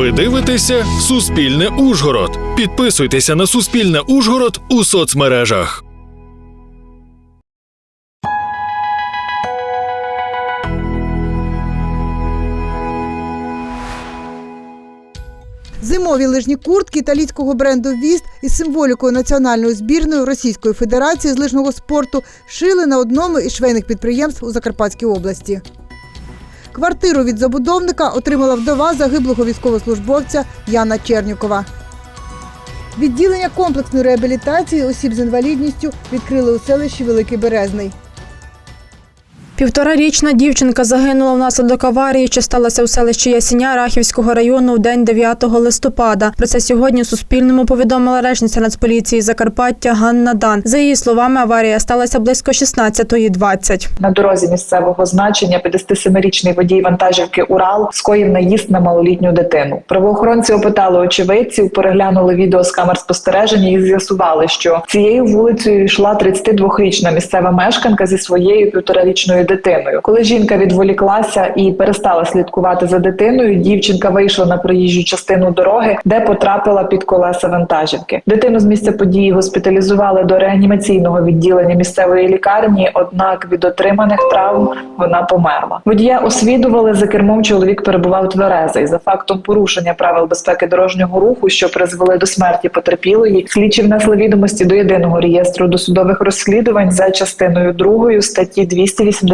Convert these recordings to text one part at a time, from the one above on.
Ви дивитеся Суспільне Ужгород. Підписуйтеся на Суспільне Ужгород у соцмережах. Зимові лижні куртки італійського бренду Віст із символікою національної збірної Російської Федерації з лижного спорту шили на одному із швейних підприємств у Закарпатській області. Квартиру від забудовника отримала вдова загиблого військовослужбовця Яна Чернюкова. Відділення комплексної реабілітації осіб з інвалідністю відкрили у селищі Великий Березний. Півторарічна дівчинка загинула внаслідок аварії, що сталася у селищі Ясіня Рахівського району у день 9 листопада. Про це сьогодні Суспільному повідомила речниця Нацполіції Закарпаття Ганна Дан. За її словами, аварія сталася близько 16.20. На дорозі місцевого значення 57-річний водій вантажівки Урал скоїв наїзд на малолітню дитину. Правоохоронці опитали очевидців, переглянули відео з камер спостереження і з'ясували, що цією вулицею йшла 32-річна місцева мешканка зі своєю півторарічною дитиною. Коли жінка відволіклася і перестала слідкувати за дитиною, дівчинка вийшла на проїжджу частину дороги, де потрапила під колеса вантажівки. Дитину з місця події госпіталізували до реанімаційного відділення місцевої лікарні. Однак від отриманих травм вона померла. Водія освідували за кермом. Чоловік перебував тверезий за фактом порушення правил безпеки дорожнього руху, що призвели до смерті потерпілої. Слідчі внесли відомості до єдиного реєстру досудових розслідувань за частиною 2 статті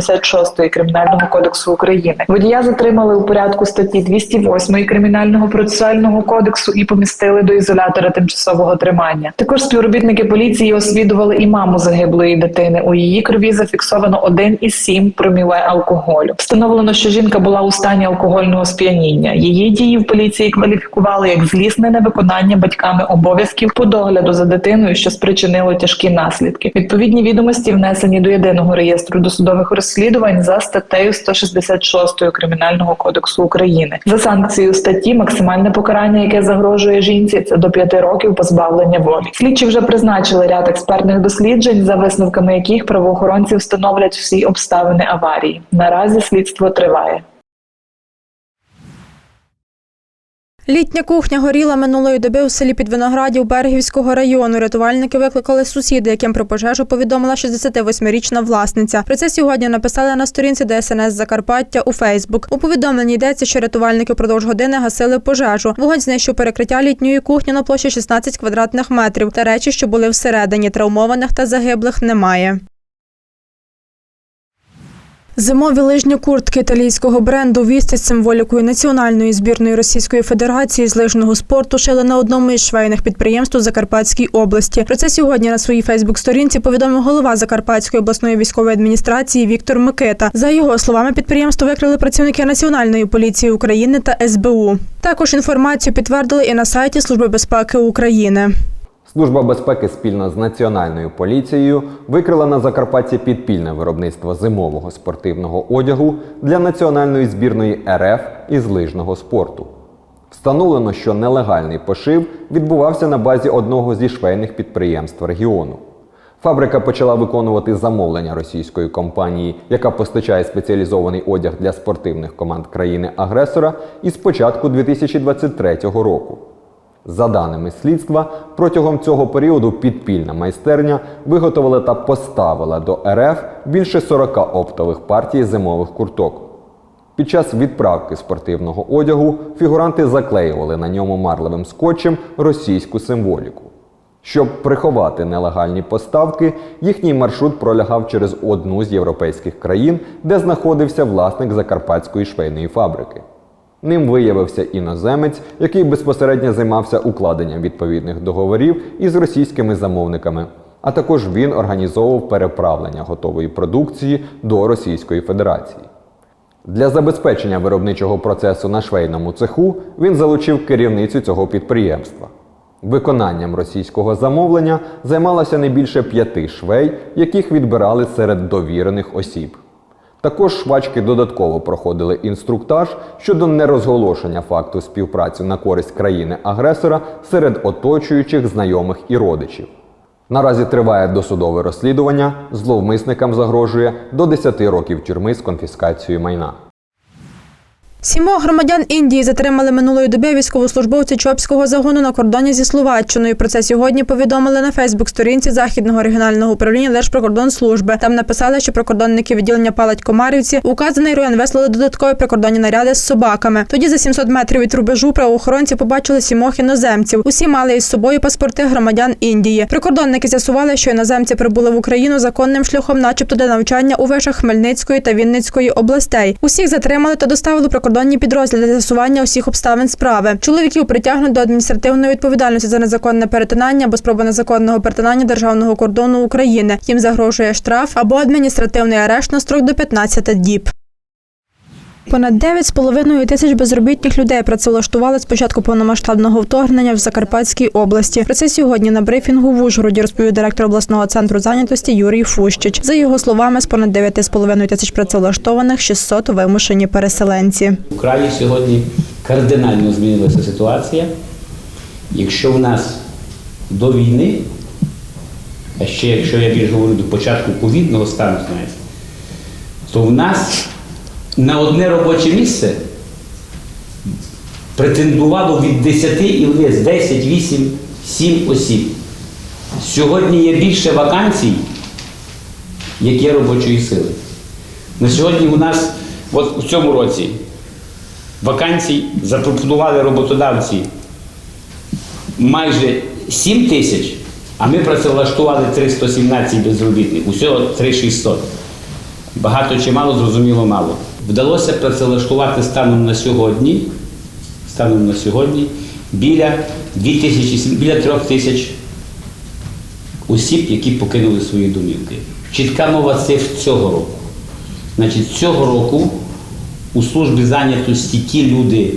286 кримінального кодексу України. Водія затримали у порядку статті 208 кримінального процесуального кодексу і помістили до ізолятора тимчасового тримання. Також співробітники поліції освідували і маму загиблої дитини. У її крові зафіксовано 1,7 проміле алкоголю. Встановлено, що жінка була у стані алкогольного сп'яніння. Її дії в поліції кваліфікували як злісне невиконання батьками обов'язків по догляду за дитиною, що спричинило тяжкі наслідки. Відповідні відомості внесені до єдиного реєстру досудових розслідувань за статтею 166 кримінального кодексу України. За санкцією статті максимальне покарання, яке загрожує жінці, це до 5 років позбавлення волі. Слідчі вже призначили ряд експертних досліджень, за висновками яких правоохоронці встановлять всі обставини аварії. Наразі слідство триває. Літня кухня горіла минулої доби у селі Підвиноградів Берегівського району. Рятувальники викликали сусіди, яким про пожежу повідомила 68-річна власниця. Про це сьогодні написали на сторінці ДСНС Закарпаття у Фейсбук. У повідомленні йдеться, що рятувальники впродовж години гасили пожежу. Вогонь знищив перекриття літньої кухні на площі 16 квадратних метрів та речі, що були всередині. Травмованих та загиблих немає. Зимові лижні куртки італійського бренду «Вісті» з символікою національної збірної Російської Федерації з лижного спорту шили на одному із швейних підприємств у Закарпатській області. Про це сьогодні на своїй Фейсбук-сторінці повідомив голова Закарпатської обласної військової адміністрації Віктор Микита. За його словами, підприємство викрили працівники Національної поліції України та СБУ. Також інформацію підтвердили і на сайті Служби безпеки України. Служба безпеки спільно з національною поліцією викрила на Закарпатті підпільне виробництво зимового спортивного одягу для національної збірної РФ із лижного спорту. Встановлено, що нелегальний пошив відбувався на базі одного зі швейних підприємств регіону. Фабрика почала виконувати замовлення російської компанії, яка постачає спеціалізований одяг для спортивних команд країни-агресора, із початку 2023 року. За даними слідства, протягом цього періоду підпільна майстерня виготовила та поставила до РФ більше 40 оптових партій зимових курток. Під час відправки спортивного одягу фігуранти заклеювали на ньому марливим скотчем російську символіку. Щоб приховати нелегальні поставки, їхній маршрут пролягав через одну з європейських країн, де знаходився власник закарпатської швейної фабрики. Ним виявився іноземець, який безпосередньо займався укладенням відповідних договорів із російськими замовниками. А також він організовував переправлення готової продукції до Російської Федерації. Для забезпечення виробничого процесу на швейному цеху він залучив керівницю цього підприємства. Виконанням російського замовлення займалося не більше п'яти швей, яких відбирали серед довірених осіб. Також швачки додатково проходили інструктаж щодо нерозголошення факту співпраці на користь країни-агресора серед оточуючих знайомих і родичів. Наразі триває досудове розслідування, зловмисникам загрожує до 10 років тюрми з конфіскацією майна. Сімох громадян Індії затримали минулої доби військовослужбовці Чопського загону на кордоні зі Словаччиною. Про це сьогодні повідомили на Фейсбук-сторінці Західного регіонального управління Держприкордонслужби. Там написали, що прикордонники відділення Палать Комарівці указаний район вислали додаткові прикордонні наряди з собаками. Тоді за 700 метрів від рубежу правоохоронці побачили сімох іноземців. Усі мали із собою паспорти громадян Індії. Прикордонники з'ясували, що іноземці прибули в Україну законним шляхом, начебто для навчання у вишах Хмельницької та Вінницької областей. Усіх затримали та доставили в прикордонні підрозділи для з'ясування усіх обставин справи. Чоловіків притягнуть до адміністративної відповідальності за незаконне перетинання або спроба незаконного перетинання державного кордону України. Їм загрожує штраф або адміністративний арешт на строк до 15 діб. Понад 9,5 тисяч безробітних людей працевлаштували з початку повномасштабного вторгнення в Закарпатській області. Про це сьогодні на брифінгу в Ужгороді розповів директор обласного центру зайнятості Юрій Фущич. За його словами, з понад 9,5 тисяч працевлаштованих 600 вимушені переселенці. В краї сьогодні кардинально змінилася ситуація. Якщо в нас до війни, а ще якщо я більш говорю до початку ковідного стану, знаєте, то в нас на одне робоче місце претендувало від 10 і вниз 10, 8, 7 осіб. Сьогодні є більше вакансій, як є робочої сили. На сьогодні у нас, от у цьому році, вакансій запропонували роботодавці майже 7 тисяч, а ми працевлаштували 317 безробітних, усього 3600. Багато чи мало, зрозуміло, мало. Вдалося працевлаштувати станом на сьогодні, станом на сьогодні біля 2000, біля 3 тисяч осіб, які покинули свої домівки. Чітка мова цифр цього року. Значить, цього року у службі зайнятості ті люди,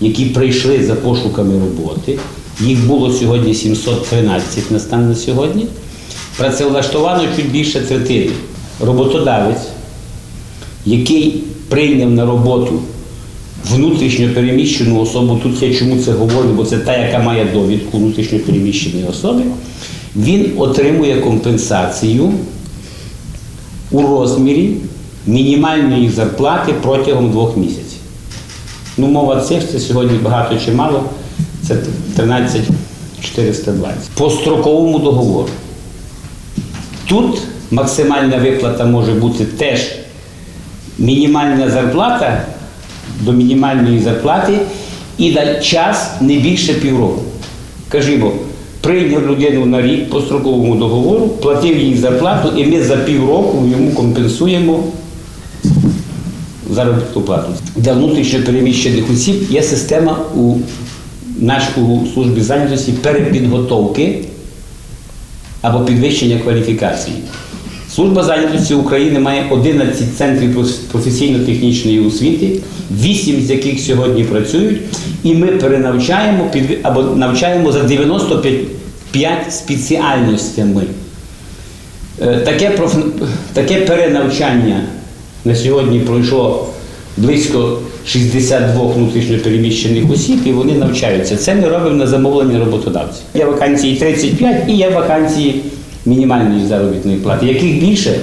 які прийшли за пошуками роботи, їх було сьогодні 713 на стан на сьогодні. Працевлаштовано чуть більше третини. Роботодавець, який прийняв на роботу внутрішньо переміщену особу, тут я чому це говорю, бо це та, яка має довідку внутрішньо переміщеної особи, він отримує компенсацію у розмірі мінімальної зарплати протягом двох місяців. Ну, мова цифр це сьогодні багато чи мало, це 13 420. По строковому договору. Тут максимальна виплата може бути теж мінімальна зарплата до мінімальної зарплати і на час не більше півроку. Кажімо, прийняв людину на рік по строковому договору, платив їй зарплату, і ми за півроку йому компенсуємо заробітну плату. Для внутрішньо переміщених осіб є система у нашій службі зайнятості перепідготовки або підвищення кваліфікації. Служба зайнятості України має 11 центрів професійно-технічної освіти, 8 з яких сьогодні працюють, і ми перенавчаємо або навчаємо за 95 спеціальностями. Е, Таке, проф- таке перенавчання на сьогодні пройшло близько 62 внутрішньопереміщених осіб, і вони навчаються. Це ми робимо на замовлення роботодавців. Є вакансії 35 і є вакансії мінімальної заробітної плати. Яких більше?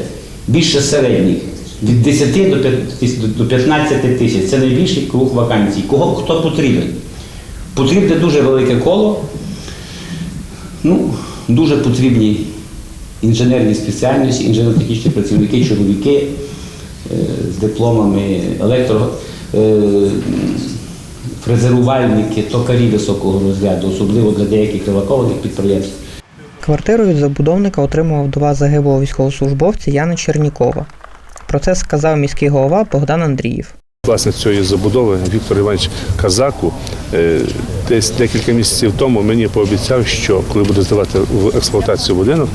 Більше середніх. Від 10 до 15 тисяч. Це найбільший круг вакансій. Кого хто потрібен? Потрібне дуже велике коло. Ну, дуже потрібні інженерні спеціальності, інженерно-технічні працівники, чоловіки е, з дипломами електро, е, фрезерувальники, токарі високого розряду, особливо для деяких евакованих підприємств. Квартиру від забудовника отримував два загиблого військовослужбовця Яна Чернікова. Про це сказав міський голова Богдан Андріїв. Власне цієї забудови Віктор Іванович Казаку е, десь декілька місяців тому мені пообіцяв, що коли буде здавати в експлуатацію будинок,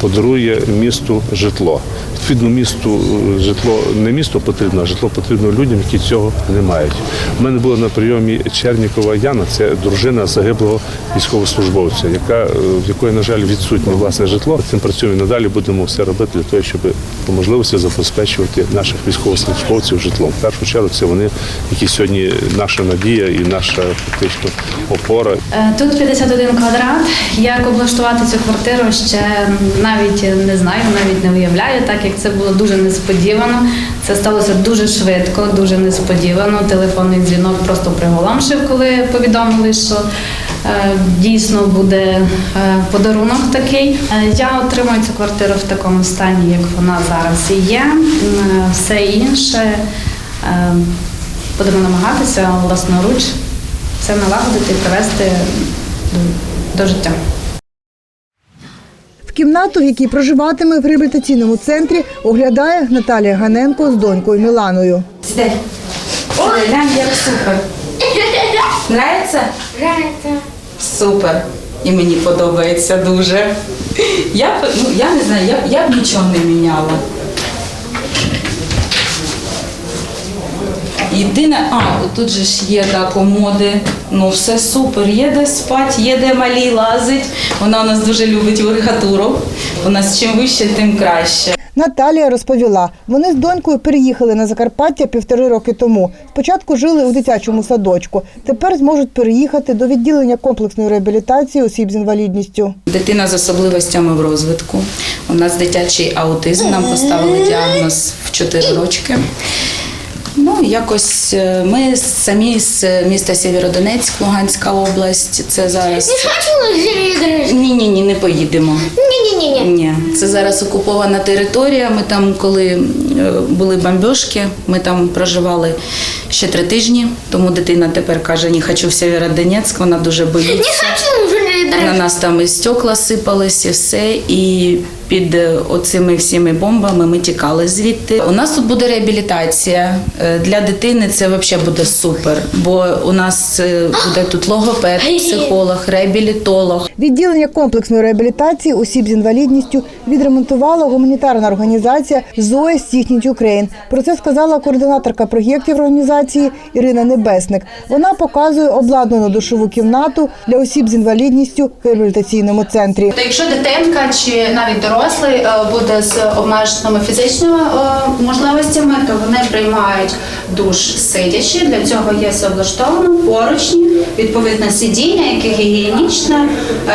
подарує місту житло. Відповідно, місту е, житло не місту потрібно, а житло потрібно людям, які цього не мають. У мене була на прийомі Чернікова Яна, це дружина загиблого військовослужбовця, яка е, в якої, на жаль, відсутнє власне житло. Цим працюємо надалі. Будемо все робити для того, щоб по можливості забезпечувати наших військовослужбовців житлом. В першу чергу це вони, які сьогодні наша надія і наша фактично опора. Е, Тут 51 квадрат. Як облаштувати цю квартиру ще навіть не знаю, навіть не уявляю, так як це було дуже несподівано. Це сталося дуже швидко, дуже несподівано. Телефонний дзвінок просто приголомшив, коли повідомили, що е, дійсно буде е, подарунок такий. Е, Я отримую цю квартиру в такому стані, як вона зараз і є. Все інше будемо намагатися власноруч це налагодити і привести до життя. В кімнату, в якій проживатиме в реабілітаційному центрі, оглядає Наталія Ганенко з донькою Міланою. Сідай. Ой, глянь, як супер. Нравиться? Нравиться. Супер. І мені подобається дуже. Я, ну, я не знаю, я, б- я б нічого не міняла. Єдине, а, тут же ж є да, комоди. Ну, все супер. Є де спати, є де малі лазить. Вона у нас дуже любить верхатуру. У нас чим вище, тим краще. Наталія розповіла, вони з донькою переїхали на Закарпаття півтори роки тому. Спочатку жили у дитячому садочку. Тепер зможуть переїхати до відділення комплексної реабілітації осіб з інвалідністю. Дитина з особливостями в розвитку. У нас дитячий аутизм. Нам поставили діагноз в 4 рочки. Ну, якось е, ми самі з міста Сєвєродонецьк, Луганська область. Це зараз. Не. Ні, ні, ні, не поїдемо. Ні-ні-ні. Ні, це зараз окупована територія. Ми там, коли е, були бомбьошки, ми там проживали ще три тижні. Тому дитина тепер каже, не хочу в Сєвєродонецьк, вона дуже Не боїться. хочу На нас там і стекла сипались, і все. І під е, оцими всіми бомбами ми тікали звідти. У нас тут буде реабілітація. Е, Для дитини це взагалі буде супер, бо у нас е, буде тут логопед, психолог, реабілітолог. Відділення комплексної реабілітації осіб з інвалідністю відремонтувала гуманітарна організація Зоя Стіхніть Україн. Про це сказала координаторка проєктів організації Ірина Небесник. Вона показує обладнану душову кімнату для осіб з інвалідністю в реабілітаційному центрі. То якщо дитинка чи навіть дорослий е, буде з обмеженими фізичними е, можливостями, то вони приймають душ сидячи. Для цього є все облаштовано поручні, відповідне сидіння, яке гігієнічне,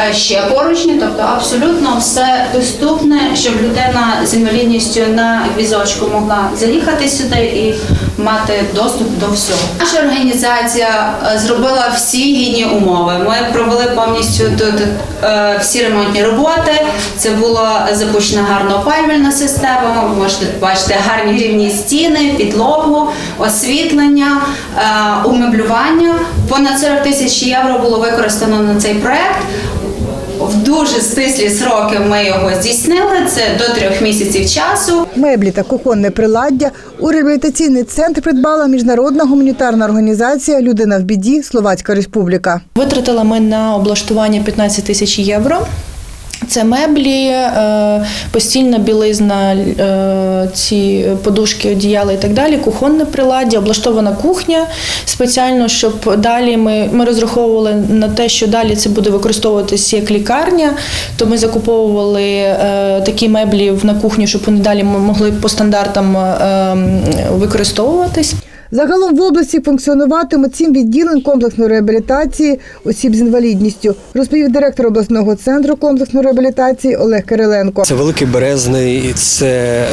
е, ще поручні, тобто абсолютно все доступне, щоб людина з інвалідністю на візочку могла заїхати сюди і мати доступ до всього. Наша організація е, зробила всі гідні умови. Ми провели повністю тут е, всі ремонтні роботи. Це була запущена гарна опалювальна система. Ви можете бачити гарні рівні стіни, підлогу, освітлення, е, умеблювання. Понад 40 тисяч євро було використано на цей проект. В дуже стислі сроки ми його здійснили. Це до трьох місяців часу. Меблі та кухонне приладдя у реабілітаційний центр придбала міжнародна гуманітарна організація Людина в біді Словацька Республіка. Витратили ми на облаштування 15 тисяч євро. Це меблі, е, постільна білизна, е, ці подушки, одіяла і так далі, кухонне приладдя, облаштована кухня спеціально, щоб далі ми, ми розраховували на те, що далі це буде використовуватися як лікарня. То ми закуповували е, такі меблі на кухню, щоб вони далі могли по стандартам використовуватись. Загалом в області функціонуватимуть сім відділень комплексної реабілітації осіб з інвалідністю, розповів директор обласного центру комплексної реабілітації Олег Кириленко. Це Великий Березний, це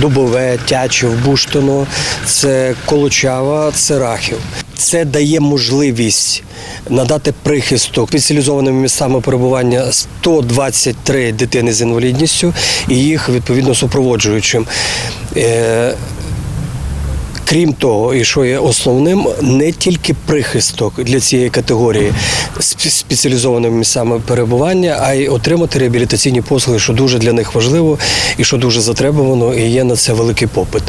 Дубове, Тячів, Буштино, це Колочава, це Рахів. Це дає можливість надати прихисток спеціалізованими місцями перебування 123 дитини з інвалідністю і їх відповідно супроводжуючим. Крім того, і що є основним, не тільки прихисток для цієї категорії спеціалізованими місцями перебування, а й отримати реабілітаційні послуги, що дуже для них важливо і що дуже затребувано, і є на це великий попит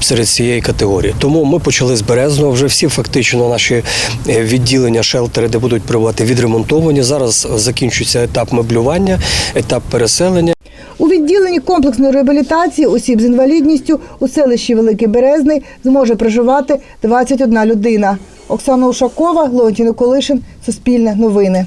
серед цієї категорії. Тому ми почали з березного. Вже всі фактично наші е, відділення, шелтери, де будуть перебувати, відремонтовані. Зараз закінчується етап меблювання, етап переселення. У відділенні комплексної реабілітації осіб з інвалідністю у селищі Великий Березний зможе проживати 21 людина. Оксана Ушакова, Леонтій Николишин, Суспільне новини.